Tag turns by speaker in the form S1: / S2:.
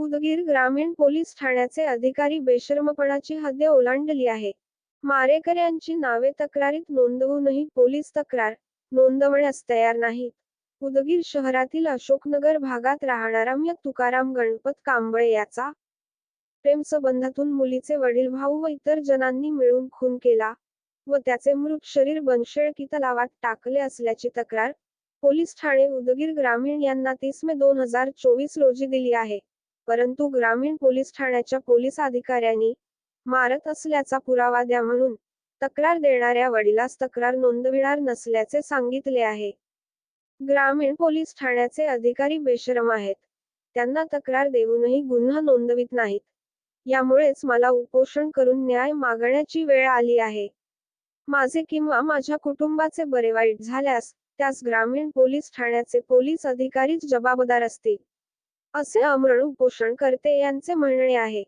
S1: उदगीर ग्रामीण पोलीस ठाण्याचे अधिकारी बेशर्मपणाची हद्द ओलांडली आहे. मारेकऱ्यांची नावे तक्रारीत नोंदवूनही पोलीस तक्रार नोंदवण्यास तयार नाहीत. उदगीर शहरातील अशोकनगर भागात राहणारा म्य तुकाराम गणपत कांबळे याचा प्रेमसंबंधातून मुलीचे वडील भाऊ व इतर जणांनी मिळून खून केला व त्याचे मृत शरीर बनशेळकी तलावात टाकले असल्याची तक्रार पोलीस ठाणे उदगीर ग्रामीण यांना तीस मे दोन हजार चोवीस रोजी दिली आहे. परंतु ग्रामीण पोलीस ठाण्याच्या पोलीस अधिकाऱ्यांनी मारत असल्याचा पुरावा द्या म्हणून तक्रार देणाऱ्या वडिलास तक्रार नोंदविणार नसल्याचे सांगितले आहे. ग्रामीण पोलीस ठाण्याचे अधिकारी बेशरम आहेत. त्यांना तक्रार देऊनही गुन्हा नोंदवित नाहीत. यामुळेच मला उपोषण करून न्याय मागण्याची वेळ आली आहे. माझे किंवा माझ्या कुटुंबाचे बरे वाईट झाल्यास त्यास ग्रामीण पोलीस ठाण्याचे पोलीस अधिकारीच जबाबदार असतील. असे अमरण उपोषण करते यांचे म्हणणे आहे.